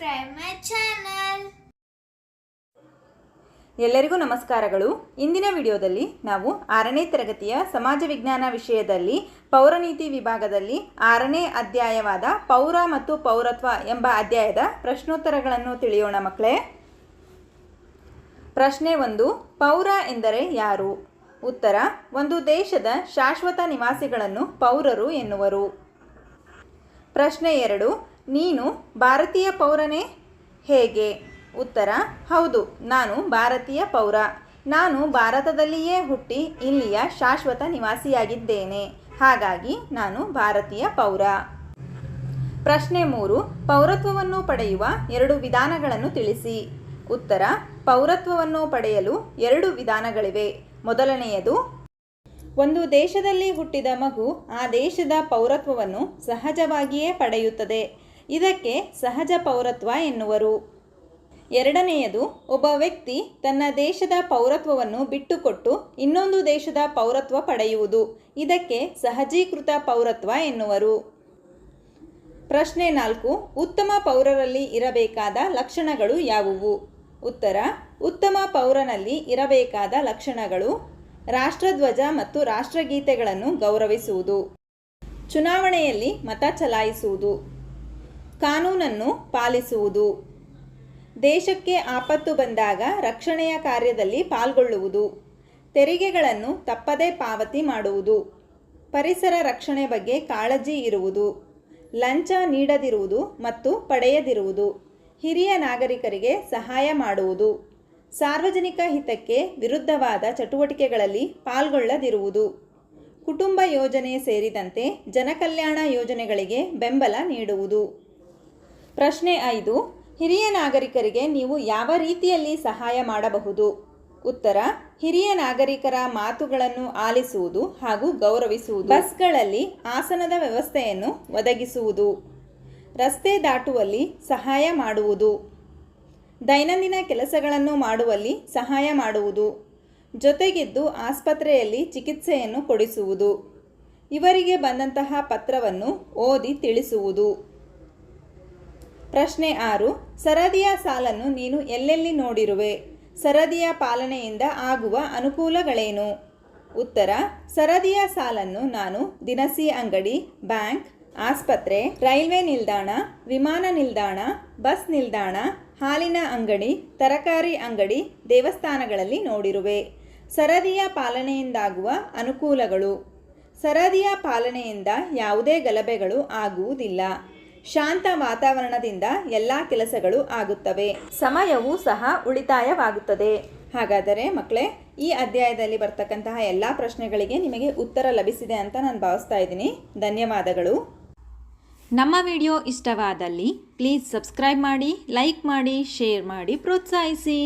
subscribe ಮೈ. ಎಲ್ಲರಿಗೂ ನಮಸ್ಕಾರಗಳು. ಇಂದಿನ ವಿಡಿಯೋದಲ್ಲಿ ನಾವು ಆರನೇ ತರಗತಿಯ ಸಮಾಜ ವಿಜ್ಞಾನ ವಿಷಯದಲ್ಲಿ, ಪೌರನೀತಿ ವಿಭಾಗದಲ್ಲಿ ಆರನೇ ಅಧ್ಯಾಯವಾದ ಪೌರ ಮತ್ತು ಪೌರತ್ವ ಎಂಬ ಅಧ್ಯಾಯದ ಪ್ರಶ್ನೋತ್ತರಗಳನ್ನು ತಿಳಿಯೋಣ ಮಕ್ಕಳೇ. ಪ್ರಶ್ನೆ ಒಂದು, ಪೌರ ಎಂದರೆ ಯಾರು? ಉತ್ತರ, ಒಂದು ದೇಶದ ಶಾಶ್ವತ ನಿವಾಸಿಗಳನ್ನು ಪೌರರು ಎನ್ನುವರು. ಪ್ರಶ್ನೆ ಎರಡು ನೀನು ಭಾರತೀಯ ಪೌರನೇ? ಹೇಗೆ? ಉತ್ತರ, ಹೌದು, ನಾನು ಭಾರತೀಯ ಪೌರ. ನಾನು ಭಾರತದಲ್ಲಿಯೇ ಹುಟ್ಟಿ ಇಲ್ಲಿಯ ಶಾಶ್ವತ ನಿವಾಸಿಯಾಗಿದ್ದೇನೆ. ಹಾಗಾಗಿ ನಾನು ಭಾರತೀಯ ಪೌರ. ಪ್ರಶ್ನೆ ಮೂರು, ಪೌರತ್ವವನ್ನು ಪಡೆಯುವ ಎರಡು ವಿಧಾನಗಳನ್ನು ತಿಳಿಸಿ. ಉತ್ತರ, ಪೌರತ್ವವನ್ನು ಪಡೆಯಲು ಎರಡು ವಿಧಾನಗಳಿವೆ. ಮೊದಲನೆಯದು, ಒಂದು ದೇಶದಲ್ಲಿ ಹುಟ್ಟಿದ ಮಗು ಆ ದೇಶದ ಪೌರತ್ವವನ್ನು ಸಹಜವಾಗಿಯೇ ಪಡೆಯುತ್ತದೆ. ಇದಕ್ಕೆ ಸಹಜ ಪೌರತ್ವ ಎನ್ನುವರು. ಎರಡನೆಯದು, ಒಬ್ಬ ವ್ಯಕ್ತಿ ತನ್ನ ದೇಶದ ಪೌರತ್ವವನ್ನು ಬಿಟ್ಟುಕೊಟ್ಟು ಇನ್ನೊಂದು ದೇಶದ ಪೌರತ್ವ ಪಡೆಯುವುದು. ಇದಕ್ಕೆ ಸಹಜೀಕೃತ ಪೌರತ್ವ ಎನ್ನುವರು. ಪ್ರಶ್ನೆ ನಾಲ್ಕು, ಉತ್ತಮ ಪೌರರಲ್ಲಿ ಇರಬೇಕಾದ ಲಕ್ಷಣಗಳು ಯಾವುವು? ಉತ್ತರ, ಉತ್ತಮ ಪೌರನಲ್ಲಿ ಇರಬೇಕಾದ ಲಕ್ಷಣಗಳು ರಾಷ್ಟ್ರಧ್ವಜ ಮತ್ತು ರಾಷ್ಟ್ರಗೀತೆಗಳನ್ನು ಗೌರವಿಸುವುದು. ಚುನಾವಣೆಯಲ್ಲಿ ಮತ ಚಲಾಯಿಸುವುದು. ಕಾನೂನನ್ನು ಪಾಲಿಸುವುದು. ದೇಶಕ್ಕೆ ಆಪತ್ತು ಬಂದಾಗ ರಕ್ಷಣೆಯ ಕಾರ್ಯದಲ್ಲಿ ಪಾಲ್ಗೊಳ್ಳುವುದು. ತೆರಿಗೆಗಳನ್ನು ತಪ್ಪದೇ ಪಾವತಿ ಮಾಡುವುದು. ಪರಿಸರ ರಕ್ಷಣೆ ಬಗ್ಗೆ ಕಾಳಜಿ ಇರುವುದು. ಲಂಚ ನೀಡದಿರುವುದು ಮತ್ತು ಪಡೆಯದಿರುವುದು. ಹಿರಿಯ ನಾಗರಿಕರಿಗೆ ಸಹಾಯ ಮಾಡುವುದು. ಸಾರ್ವಜನಿಕ ಹಿತಕ್ಕೆ ವಿರುದ್ಧವಾದ ಚಟುವಟಿಕೆಗಳಲ್ಲಿ ಪಾಲ್ಗೊಳ್ಳದಿರುವುದು. ಕುಟುಂಬ ಯೋಜನೆ ಸೇರಿದಂತೆ ಜನಕಲ್ಯಾಣ ಯೋಜನೆಗಳಿಗೆ ಬೆಂಬಲ ನೀಡುವುದು. ಪ್ರಶ್ನೆ ಐದು, ಹಿರಿಯ ನಾಗರಿಕರಿಗೆ ನೀವು ಯಾವ ರೀತಿಯಲ್ಲಿ ಸಹಾಯ ಮಾಡಬಹುದು? ಉತ್ತರ, ಹಿರಿಯ ನಾಗರಿಕರ ಮಾತುಗಳನ್ನು ಆಲಿಸುವುದು ಹಾಗೂ ಗೌರವಿಸುವುದು. ಬಸ್ಗಳಲ್ಲಿ ಆಸನದ ವ್ಯವಸ್ಥೆಯನ್ನು ಒದಗಿಸುವುದು. ರಸ್ತೆ ದಾಟುವಲ್ಲಿ ಸಹಾಯ ಮಾಡುವುದು. ದೈನಂದಿನ ಕೆಲಸಗಳನ್ನು ಮಾಡುವಲ್ಲಿ ಸಹಾಯ ಮಾಡುವುದು. ಜೊತೆಗಿದ್ದು ಆಸ್ಪತ್ರೆಯಲ್ಲಿ ಚಿಕಿತ್ಸೆಯನ್ನು ಕೊಡಿಸುವುದು. ಇವರಿಗೆ ಬಂದಂತಹ ಪತ್ರವನ್ನು ಓದಿ ತಿಳಿಸುವುದು. ಪ್ರಶ್ನೆ ಆರು, ಸರದಿಯ ಸಾಲನ್ನು ನೀನು ಎಲ್ಲೆಲ್ಲಿ ನೋಡಿರುವೆ? ಸರದಿಯ ಪಾಲನೆಯಿಂದ ಆಗುವ ಅನುಕೂಲಗಳೇನು? ಉತ್ತರ, ಸರದಿಯ ಸಾಲನ್ನು ನಾನು ದಿನಸಿ ಅಂಗಡಿ, ಬ್ಯಾಂಕ್, ಆಸ್ಪತ್ರೆ, ರೈಲ್ವೆ ನಿಲ್ದಾಣ, ವಿಮಾನ ನಿಲ್ದಾಣ, ಬಸ್ ನಿಲ್ದಾಣ, ಹಾಲಿನ ಅಂಗಡಿ, ತರಕಾರಿ ಅಂಗಡಿ, ದೇವಸ್ಥಾನಗಳಲ್ಲಿ ನೋಡಿರುವೆ. ಸರದಿಯ ಪಾಲನೆಯಿಂದಾಗುವ ಅನುಕೂಲಗಳು. ಸರದಿಯ ಪಾಲನೆಯಿಂದ ಯಾವುದೇ ಗಲಭೆಗಳು ಆಗುವುದಿಲ್ಲ. ಶಾಂತ ವಾತಾವರಣದಿಂದ ಎಲ್ಲ ಕೆಲಸಗಳು ಆಗುತ್ತವೆ. ಸಮಯವೂ ಸಹ ಉಳಿತಾಯವಾಗುತ್ತದೆ. ಹಾಗಾದರೆ ಮಕ್ಕಳೇ, ಈ ಅಧ್ಯಾಯದಲ್ಲಿ ಬರ್ತಕ್ಕಂತಹ ಎಲ್ಲ ಪ್ರಶ್ನೆಗಳಿಗೆ ನಿಮಗೆ ಉತ್ತರ ಲಭಿಸಿದೆ ಅಂತ ನಾನು ಭಾವಿಸ್ತಾ ಇದ್ದೀನಿ. ಧನ್ಯವಾದಗಳು. ನಮ್ಮ ವಿಡಿಯೋ ಇಷ್ಟವಾದಲ್ಲಿ ಪ್ಲೀಸ್ ಸಬ್ಸ್ಕ್ರೈಬ್ ಮಾಡಿ, ಲೈಕ್ ಮಾಡಿ, ಶೇರ್ ಮಾಡಿ, ಪ್ರೋತ್ಸಾಹಿಸಿ.